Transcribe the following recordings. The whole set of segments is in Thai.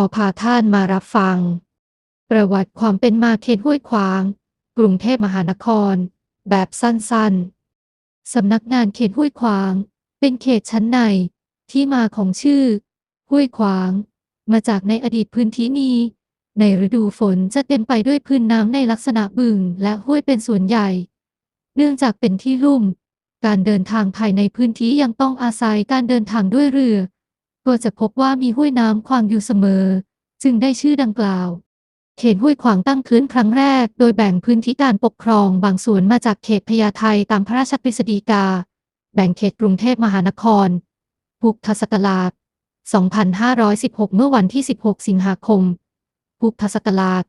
อพาท่านมารับฟัง ประวัติความเป็นมาเขตห้วยขวาง กรุงเทพมหานคร แบบสั้นๆ สำนักงานเขตห้วยขวาง เป็นเขตชั้นในที่มาของชื่อ ห้วยขวาง มาจากในอดีตพื้นที่นี้ ในฤดูฝนจะเต็มไปด้วยพื้นน้ำในลักษณะบึงและห้วยเป็นส่วนใหญ่ เนื่องจากเป็นที่ลุ่ม การเดินทางภายในพื้นที่ยังต้องอาศัยการเดินทางด้วยเรือ ก็จะพบว่ามีห้วยน้ำขวางอยู่เสมอ จึงได้ชื่อดังกล่าว เขตห้วยขวางตั้งขึ้นครั้งแรก โดยแบ่งพื้นที่การปกครองบางส่วนมาจากเขตพญาไทตามพระราชกฤษฎีกา แบ่งเขตกรุงเทพมหานครพุทธศักราช 2516 เมื่อวันที่ 16 สิงหาคมพุทธศักราช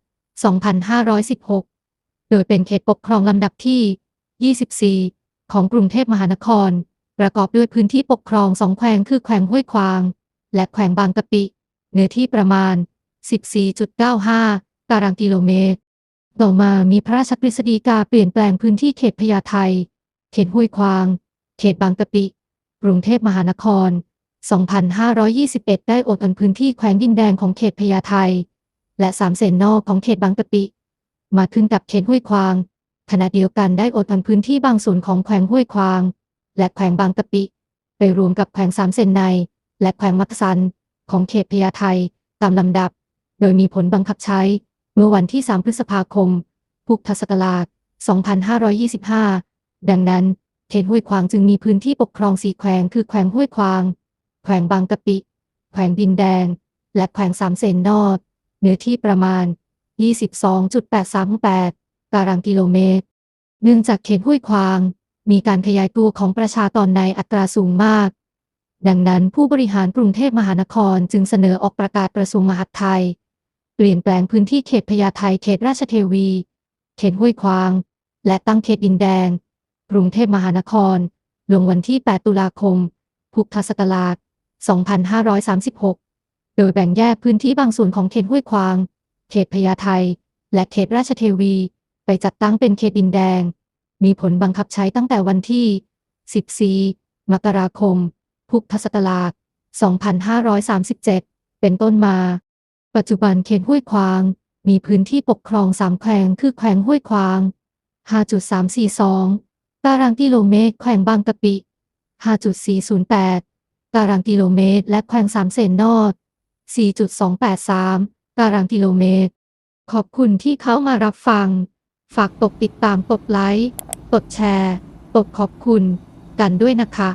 2516 โดยเป็นเขตปกครองลำดับที่ 24 ของกรุงเทพมหานคร ประกอบด้วยพื้นที่ปกครองสองแขวงคือแขวงห้วยขวาง และแขวงบางกะปิ เนื้อที่ประมาณ 14.95 ตารางกิโลเมตร ต่อมามีพระราชกฤษฎีกาเปลี่ยนแปลงพื้นที่เขตพญาไทเขตห้วยขวาง เขตบางกะปิ กรุงเทพมหานคร 2521 ได้โอนพื้นที่แขวงดินแดงของเขตพญาไทและสามเสนนอกของเขตบางกะปิ มาขึ้นกับเขตห้วยขวาง ขณะเดียวกันได้โอนพื้นที่บางส่วนของแขวงห้วยขวาง และแขวงบางกะปิ ไปรวมกับแขวงสามเสนใน และแขวงมักสัน ของเขตพญาไทตามลำดับ โดยมีผลบังคับใช้ เมื่อวันที่ 3 พฤษภาคม พุทธศักราช 2525 ดังนั้นเขตห้วยขวางจึงมีพื้นที่ปกครองสีแขวงคือแขวงห้วยขวาง แขวงบางกะปิ แขวงดินแดง และแขวงสามเสนนอกเนื้อที่ประมาณ 22.838 ตารางกิโลเมตร เนื่องจากเขตห้วยขวาง มีการขยายตัวของประชากรในอัตราสูงมาก ดังนั้นผู้บริหารกรุงเทพมหานครจึงเสนอออกประกาศกระทรวงมหาดไทย เปลี่ยนแปลงพื้นที่เขตพญาไทเขตราชเทวี เขตห้วยขวาง และตั้งเขตดินแดง กรุงเทพมหานคร ลงวันที่ 8 ตุลาคม พุทธศักราช 2536 โดยแบ่งแยกพื้นที่บางส่วนของเขตห้วยขวาง เขตพญาไทและเขตราชเทวี ไปจัดตั้งเป็นเขตดินแดง มีผลบังคับใช้ตั้งแต่วันที่ 14 มกราคม พุทธศักราช 2537 เป็นต้นมา ปัจจุบันเขตห้วยขวาง มีพื้นที่ปกครองสามแขวงคือแขวงห้วยขวาง 5.342 ตารางกิโลเมตร แขวงบางกะปิ 5.408 ตารางกิโลเมตร และแขวงสามเสนนอด 4.283 ตารางกิโลเมตร ขอบคุณที่เข้ามารับฟัง ฝากกดติดตามกดไลค์ กดแชร์ กดขอบคุณกันด้วยนะคะ